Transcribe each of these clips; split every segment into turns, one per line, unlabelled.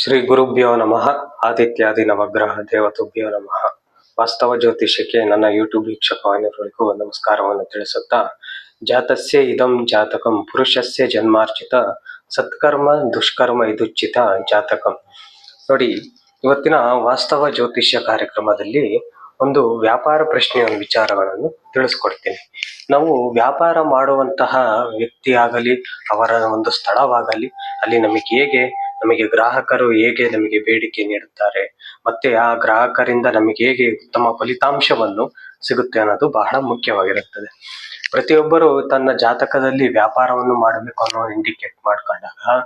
ಶ್ರೀ ಗುರುಭ್ಯೋ ನಮಃ. ಆದಿತ್ಯಾದಿ ನವಗ್ರಹ ದೇವತುಭ್ಯೋ ನಮಃ. ವಾಸ್ತವ ಜ್ಯೋತಿಷ್ಯಕ್ಕೆ ನನ್ನ ಯೂಟ್ಯೂಬ್ ವೀಕ್ಷಕವಾಣಿಗಳಿಗೂ ನಮಸ್ಕಾರವನ್ನು ತಿಳಿಸುತ್ತಾ, ಜಾತಸ್ಯ ಇದಂ ಜಾತಕಂ ಪುರುಷಸ್ಯ ಜನ್ಮಾರ್ಜಿತ, ಸತ್ಕರ್ಮ ದುಷ್ಕರ್ಮ ಇದುಚಿತ ಜಾತಕಂ. ನೋಡಿ, ಇವತ್ತಿನ ವಾಸ್ತವ ಜ್ಯೋತಿಷ್ಯ ಕಾರ್ಯಕ್ರಮದಲ್ಲಿ ಒಂದು ವ್ಯಾಪಾರ ಪ್ರಶ್ನೆಯ ವಿಚಾರಗಳನ್ನು ತಿಳಿಸ್ಕೊಡ್ತೀನಿ. ನಾವು ವ್ಯಾಪಾರ ಮಾಡುವಂತಹ ವ್ಯಕ್ತಿ ಆಗಲಿ ಅವರ ಒಂದು ಸ್ಥಳವಾಗಲಿ, ಅಲ್ಲಿ ನಮಗೆ ಹೇಗೆ ನಮಗೆ ಗ್ರಾಹಕರು ಹೇಗೆ ನಮಗೆ ಬೇಡಿಕೆ ನೀಡುತ್ತಾರೆ, ಮತ್ತೆ ಆ ಗ್ರಾಹಕರಿಂದ ನಮಗೆ ಹೇಗೆ ಉತ್ತಮ ಫಲಿತಾಂಶವನ್ನು ಸಿಗುತ್ತೆ ಅನ್ನೋದು ಬಹಳ ಮುಖ್ಯವಾಗಿರುತ್ತದೆ. ಪ್ರತಿಯೊಬ್ಬರು ತನ್ನ ಜಾತಕದಲ್ಲಿ ವ್ಯಾಪಾರವನ್ನು ಮಾಡಬೇಕು ಅನ್ನೋ ಇಂಡಿಕೇಟ್ ಮಾಡ್ಕೊಂಡಾಗ,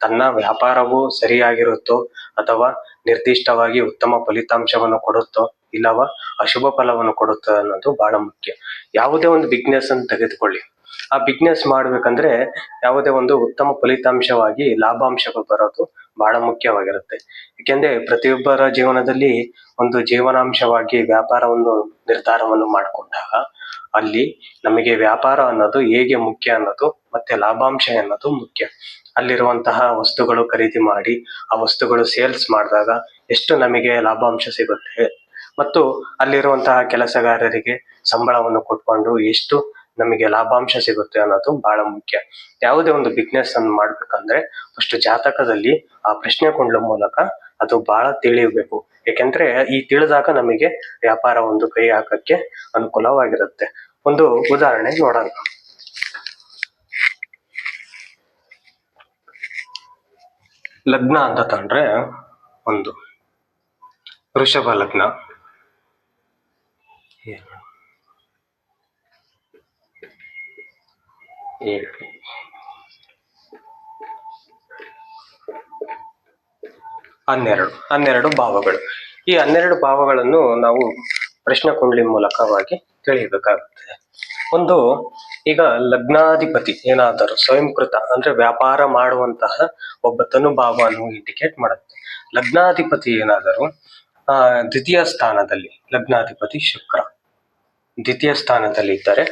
ತನ್ನ ವ್ಯಾಪಾರವು ಸರಿಯಾಗಿರುತ್ತೋ ಅಥವಾ ನಿರ್ದಿಷ್ಟವಾಗಿ ಉತ್ತಮ ಫಲಿತಾಂಶವನ್ನು ಕೊಡುತ್ತೋ ಇಲ್ಲವ? ಅಶುಭ ಫಲವನ್ನು ಕೊಡುತ್ತೆ ಅನ್ನೋದು ಬಹಳ ಮುಖ್ಯ. ಯಾವುದೇ ಒಂದು ಬಿಸ್ನೆಸ್ ಅನ್ನು ತೆಗೆದುಕೊಳ್ಳಿ. ಆ ಬಿಸ್ನೆಸ್ ಮಾಡ್ಬೇಕಂದ್ರೆ ಯಾವುದೇ ಒಂದು ಉತ್ತಮ ಫಲಿತಾಂಶವಾಗಿ ಲಾಭಾಂಶಗಳು ಬರೋದು ಬಹಳ ಮುಖ್ಯವಾಗಿರುತ್ತೆ. ಏಕೆಂದ್ರೆ ಪ್ರತಿಯೊಬ್ಬರ ಜೀವನದಲ್ಲಿ ಒಂದು ಜೀವನಾಂಶವಾಗಿ ವ್ಯಾಪಾರವನ್ನು, ನಿರ್ಧಾರವನ್ನು ಮಾಡಿಕೊಂಡಾಗ ಅಲ್ಲಿ ನಮಗೆ ವ್ಯಾಪಾರ ಅನ್ನೋದು ಹೇಗೆ ಮುಖ್ಯ ಅನ್ನೋದು ಮತ್ತೆ ಲಾಭಾಂಶ ಅನ್ನೋದು ಮುಖ್ಯ. ಅಲ್ಲಿರುವಂತಹ ವಸ್ತುಗಳು ಖರೀದಿ ಮಾಡಿ, ಆ ವಸ್ತುಗಳು ಸೇಲ್ಸ್ ಮಾಡಿದಾಗ ಎಷ್ಟು ನಮಗೆ ಲಾಭಾಂಶ ಸಿಗುತ್ತೆ? ಮತ್ತು ಅಲ್ಲಿರುವಂತಹ ಕೆಲಸಗಾರರಿಗೆ ಸಂಬಳವನ್ನು ಕೊಟ್ಕೊಂಡು ಎಷ್ಟು ನಮಗೆ ಲಾಭಾಂಶ ಸಿಗುತ್ತೆ ಅನ್ನೋದು ಬಹಳ ಮುಖ್ಯ. ಯಾವುದೇ ಒಂದು ಬಿಸ್ನೆಸ್ ಅನ್ನು ಮಾಡ್ಬೇಕಂದ್ರೆ ಫಸ್ಟ್ ಜಾತಕದಲ್ಲಿ ಆ ಪ್ರಶ್ನೆ ಕೊಂಡ್ಲ ಮೂಲಕ ಅದು ಬಹಳ ತಿಳಿಯಬೇಕು. ಯಾಕೆಂದ್ರೆ ಈ ತಿಳಿದಾಗ ನಮಗೆ ವ್ಯಾಪಾರ ಒಂದು ಕೈ ಹಾಕಕ್ಕೆ ಅನುಕೂಲವಾಗಿರುತ್ತೆ. ಒಂದು ಉದಾಹರಣೆ ನೋಡೋಣ. ಲಗ್ನ ಅಂತ ತಂದ್ರೆ ಒಂದು ವೃಷಭ ಲಗ್ನ. ಏಳು ಹನ್ನೆರಡು. ಹನ್ನೆರಡು ಭಾವಗಳು. ಈ ಹನ್ನೆರಡು ಭಾವಗಳನ್ನು ನಾವು ಪ್ರಶ್ನೆ ಕುಂಡ್ಲಿ ಮೂಲಕವಾಗಿ ತಿಳಿಯಬೇಕಾಗುತ್ತದೆ ಒಂದು, ಈಗ ಲಗ್ನಾಧಿಪತಿ ಏನಾದರೂ ಸ್ವಯಂಕೃತ ಅಂದ್ರೆ ವ್ಯಾಪಾರ ಮಾಡುವಂತಹ ಒಬ್ಬ ತನುಭಾವವನ್ನು ಇಂಡಿಕೇಟ್ ಮಾಡುತ್ತೆ. ಲಗ್ನಾಧಿಪತಿ ಏನಾದರೂ, ಆ, ದ್ವಿತೀಯ ಸ್ಥಾನದಲ್ಲಿ ಲಗ್ನಾಧಿಪತಿ ಶುಕ್ರ. ದ್ವಿತೀಯ ಸ್ಥಾನದಲ್ಲಿ ಇದ್ದರೆ.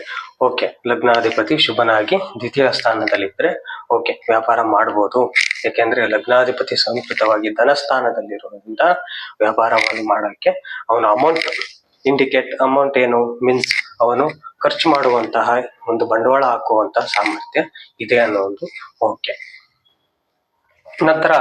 ಓಕೆ ಲಗ್ನಾಧಿಪತಿ ಶುಭನಾಗಿ ದ್ವಿತೀಯ ಸ್ಥಾನದಲ್ಲಿ ಇದ್ದರೆ ಓಕೆ ವ್ಯಾಪಾರ ಮಾಡ್ಬೋದು. ಯಾಕೆಂದ್ರೆ ಲಗ್ನಾಧಿಪತಿ ಸಂಸ್ಕೃತವಾಗಿ ಧನಸ್ಥಾನದಲ್ಲಿರೋದ್ರಿಂದ ವ್ಯಾಪಾರವನ್ನು ಮಾಡೋಕ್ಕೆ ಅವನ ಅಮೌಂಟ್ ಇಂಡಿಕೇಟ್ ಅಮೌಂಟ್ ಏನು ಮೀನ್ಸ್ ಅವನು ಖರ್ಚು ಮಾಡುವಂತಹ ಒಂದು ಬಂಡವಾಳ ಹಾಕುವಂತಹ ಸಾಮರ್ಥ್ಯ ಇದೆ ಅನ್ನೋ ಒಂದು ಓಕೆ ನಂತರ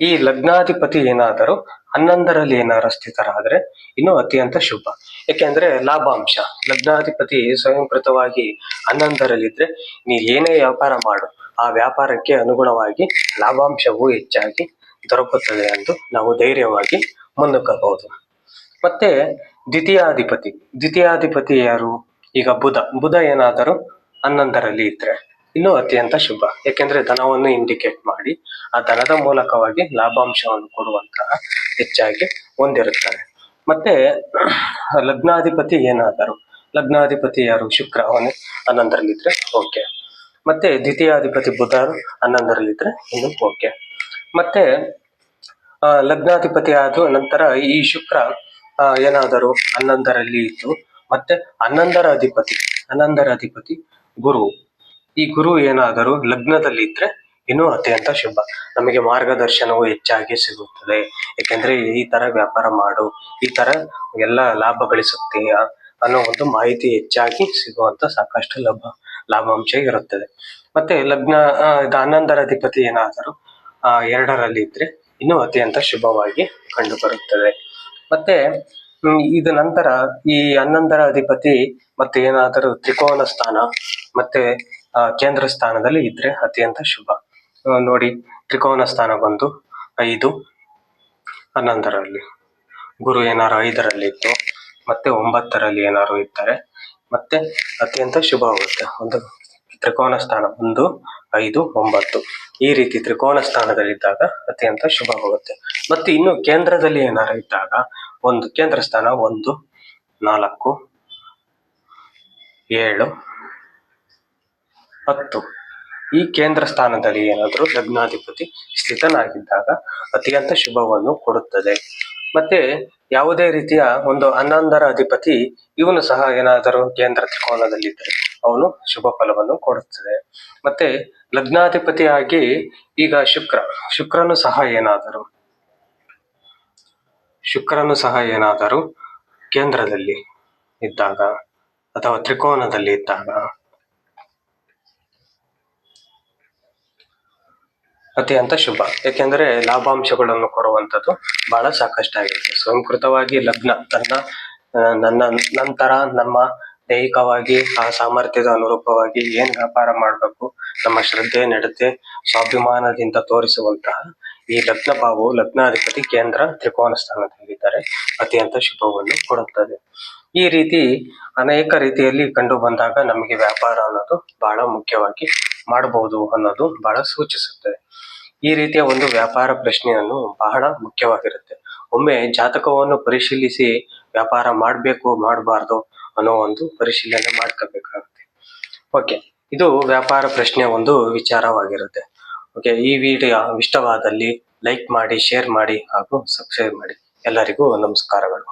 ಈ ಲಗ್ನಾಧಿಪತಿ ಏನಾದರೂ ಹನ್ನೊಂದರಲ್ಲಿ ಏನಾದ್ರು ಸ್ಥಿತರಾದ್ರೆ ಇನ್ನು ಅತ್ಯಂತ ಶುಭ. ಯಾಕೆಂದ್ರೆ ಲಾಭಾಂಶ. ಲಗ್ನಾಧಿಪತಿ ಸ್ವಯಂಕೃತವಾಗಿ ಹನ್ನೊಂದರಲ್ಲಿದ್ರೆ ನೀ ಏನೇ ವ್ಯಾಪಾರ ಮಾಡು, ಆ ವ್ಯಾಪಾರಕ್ಕೆ ಅನುಗುಣವಾಗಿ ಲಾಭಾಂಶವು ಹೆಚ್ಚಾಗಿ ದೊರಕುತ್ತದೆ ಎಂದು ನಾವು ಧೈರ್ಯವಾಗಿ ಮುನ್ನುಗ್ಗಬಹುದು. ಮತ್ತೆ ದ್ವಿತೀಯಾಧಿಪತಿ. ದ್ವಿತೀಯಾಧಿಪತಿ ಯಾರು? ಈಗ ಬುಧ. ಬುಧ ಏನಾದರೂ ಹನ್ನೊಂದರಲ್ಲಿ ಇದ್ರೆ. ಇನ್ನೂ ಅತ್ಯಂತ ಶುಭ. ಯಾಕೆಂದ್ರೆ ಧನವನ್ನು ಇಂಡಿಕೇಟ್ ಮಾಡಿ ಆ ಧನದ ಮೂಲಕವಾಗಿ ಲಾಭಾಂಶವನ್ನು ಕೊಡುವಂತಹ ಹೆಚ್ಚಾಗಿ ಹೊಂದಿರುತ್ತಾರೆ. ಮತ್ತೆ ಲಗ್ನಾಧಿಪತಿ ಏನಾದರೂ, ಲಗ್ನಾಧಿಪತಿ ಯಾರು? ಶುಕ್ರ, ಅವನು ಹನ್ನೊಂದರಲ್ಲಿದ್ರೆ ಓಕೆ ಮತ್ತೆ ದ್ವಿತೀಯಾಧಿಪತಿ ಬುಧರು ಹನ್ನೊಂದರಲ್ಲಿದ್ರೆ ಇನ್ನು ಓಕೆ ಮತ್ತೆ ಲಗ್ನಾಧಿಪತಿ ಆದ ನಂತರ ಈ ಶುಕ್ರ ಏನಾದರೂ ಹನ್ನೊಂದರಲ್ಲಿ ಇದ್ದು, ಮತ್ತೆ ಹನ್ನೊಂದರ ಅಧಿಪತಿ ಹನ್ನೊಂದರ ಅಧಿಪತಿ ಗುರು. ಈ ಗುರು ಏನಾದರೂ ಲಗ್ನದಲ್ಲಿ ಇದ್ರೆ ಇನ್ನೂ ಅತ್ಯಂತ ಶುಭ. ನಮಗೆ ಮಾರ್ಗದರ್ಶನವು ಹೆಚ್ಚಾಗಿ ಸಿಗುತ್ತದೆ. ಯಾಕೆಂದ್ರೆ ಈ ತರ ವ್ಯಾಪಾರ ಮಾಡು, ಈ ತರ ಎಲ್ಲ ಲಾಭ ಗಳಿಸುತ್ತೀಯ ಅನ್ನೋ ಒಂದು ಮಾಹಿತಿ ಹೆಚ್ಚಾಗಿ ಸಿಗುವಂತ ಸಾಕಷ್ಟು ಲಾಭ, ಲಾಭಾಂಶ ಇರುತ್ತದೆ. ಮತ್ತೆ ಲಗ್ನ ಹನ್ನೊಂದರ ಅಧಿಪತಿ ಏನಾದರೂ, ಆ, ಎರಡರಲ್ಲಿ ಇದ್ರೆ ಇನ್ನೂ ಅತ್ಯಂತ ಶುಭವಾಗಿ ಕಂಡು ಬರುತ್ತದೆ ಮತ್ತೆ ಇದ ನಂತರ ಈ ಹನ್ನೊಂದರ ಅಧಿಪತಿ ಮತ್ತೆ ಏನಾದರೂ ತ್ರಿಕೋನ ಸ್ಥಾನ, ಮತ್ತೆ ಕೇಂದ್ರ ಸ್ಥಾನದಲ್ಲಿ ಇದ್ರೆ ಅತ್ಯಂತ ಶುಭ. ನೋಡಿ, ತ್ರಿಕೋನ ಸ್ಥಾನ ಬಂದು ಐದು, ಹನ್ನೊಂದರಲ್ಲಿ. ಗುರು ಏನಾರು ಐದರಲ್ಲಿ ಇತ್ತು, ಮತ್ತೆ ಒಂಬತ್ತರಲ್ಲಿ ಏನಾರು ಇದ್ದಾರೆ, ಮತ್ತೆ ಅತ್ಯಂತ ಶುಭವಾಗುತ್ತೆ ಒಂದು ತ್ರಿಕೋನ ಸ್ಥಾನ ಒಂದು, ಐದು, ಒಂಬತ್ತು. ಈ ರೀತಿ ತ್ರಿಕೋನ ಸ್ಥಾನದಲ್ಲಿದ್ದಾಗ ಅತ್ಯಂತ ಶುಭವಾಗುತ್ತೆ ಮತ್ತೆ ಇನ್ನು ಕೇಂದ್ರದಲ್ಲಿ ಏನಾರು ಇದ್ದಾಗ, ಒಂದು ಕೇಂದ್ರ ಸ್ಥಾನ ಒಂದು, ನಾಲ್ಕು, ಏಳು ಹತ್ತು. ಈ ಕೇಂದ್ರ ಸ್ಥಾನದಲ್ಲಿ ಏನಾದರೂ ಲಗ್ನಾಧಿಪತಿ ಸ್ಥಿತನಾಗಿದ್ದಾಗ ಅತ್ಯಂತ ಶುಭವನ್ನು ಕೊಡುತ್ತದೆ. ಮತ್ತೆ ಯಾವುದೇ ರೀತಿಯ ಒಂದು ಹನ್ನೊಂದರ ಅಧಿಪತಿ ಇವನು ಸಹ ಏನಾದರೂ ಕೇಂದ್ರ ತ್ರಿಕೋನದಲ್ಲಿದ್ದರೆ ಅವನು ಶುಭ ಫಲವನ್ನು ಕೊಡುತ್ತದೆ. ಮತ್ತೆ ಲಗ್ನಾಧಿಪತಿಯಾಗಿ ಈಗ ಶುಕ್ರ, ಶುಕ್ರನು ಸಹ ಏನಾದರೂ, ಶುಕ್ರನು ಸಹ ಏನಾದರೂ ಕೇಂದ್ರದಲ್ಲಿ ಇದ್ದಾಗ ಅಥವಾ ತ್ರಿಕೋನದಲ್ಲಿ ಇದ್ದಾಗ ಅತ್ಯಂತ ಶುಭ. ಏಕೆಂದರೆ ಲಾಭಾಂಶಗಳನ್ನು ಕೊಡುವಂಥದ್ದು ಬಹಳ ಸಾಕಷ್ಟಾಗಿರುತ್ತೆ. ಸ್ವಯಂಕೃತವಾಗಿ ಲಗ್ನ, ತನ್ನ ನನ್ನ ನಂತರ ನಮ್ಮ ದೈಹಿಕವಾಗಿ ಆ ಸಾಮರ್ಥ್ಯದ ಅನುರೂಪವಾಗಿ ಏನ್ ವ್ಯಾಪಾರ ಮಾಡಬೇಕು, ನಮ್ಮ ಶ್ರದ್ಧೆ ನಡತೆ, ಸ್ವಾಭಿಮಾನದಿಂದ ತೋರಿಸುವಂತಹ ಈ ಲಗ್ನ ಭಾವವು ಲಗ್ನಾಧಿಪತಿ ಕೇಂದ್ರ ತ್ರಿಕೋನ ಸ್ಥಾನದಲ್ಲಿದ್ದಾರೆ ಅತ್ಯಂತ ಶುಭವನ್ನು ಕೊಡುತ್ತದೆ. ಈ ರೀತಿ ಅನೇಕ ರೀತಿಯಲ್ಲಿ ಕಂಡು ಬಂದಾಗ ನಮಗೆ ವ್ಯಾಪಾರ ಅನ್ನೋದು ಬಹಳ ಮುಖ್ಯವಾಗಿ ಮಾಡಬಹುದು ಅನ್ನೋದು ಬಹಳ ಸೂಚಿಸುತ್ತದೆ. ಈ ರೀತಿಯ ಒಂದು ವ್ಯಾಪಾರ ಪ್ರಶ್ನೆಯನ್ನು ಬಹಳ ಮುಖ್ಯವಾಗಿರುತ್ತೆ. ಒಮ್ಮೆ ಜಾತಕವನ್ನು ಪರಿಶೀಲಿಸಿ ವ್ಯಾಪಾರ ಮಾಡಬೇಕು, ಮಾಡಬಾರ್ದು ಅನ್ನೋ ಒಂದು ಪರಿಶೀಲನೆ ಮಾಡ್ಕೋಬೇಕಾಗುತ್ತೆ. ಓಕೆ ಇದು ವ್ಯಾಪಾರ ಪ್ರಶ್ನೆ ಒಂದು ವಿಚಾರವಾಗಿರುತ್ತೆ. ಓಕೆ ಈ ವಿಡಿಯೋ ಇಷ್ಟವಾದಲ್ಲಿ ಲೈಕ್ ಮಾಡಿ, ಶೇರ್ ಮಾಡಿ ಹಾಗೂ ಸಬ್ಸ್ಕ್ರೈಬ್ ಮಾಡಿ. ಎಲ್ಲರಿಗೂ ನಮಸ್ಕಾರಗಳು.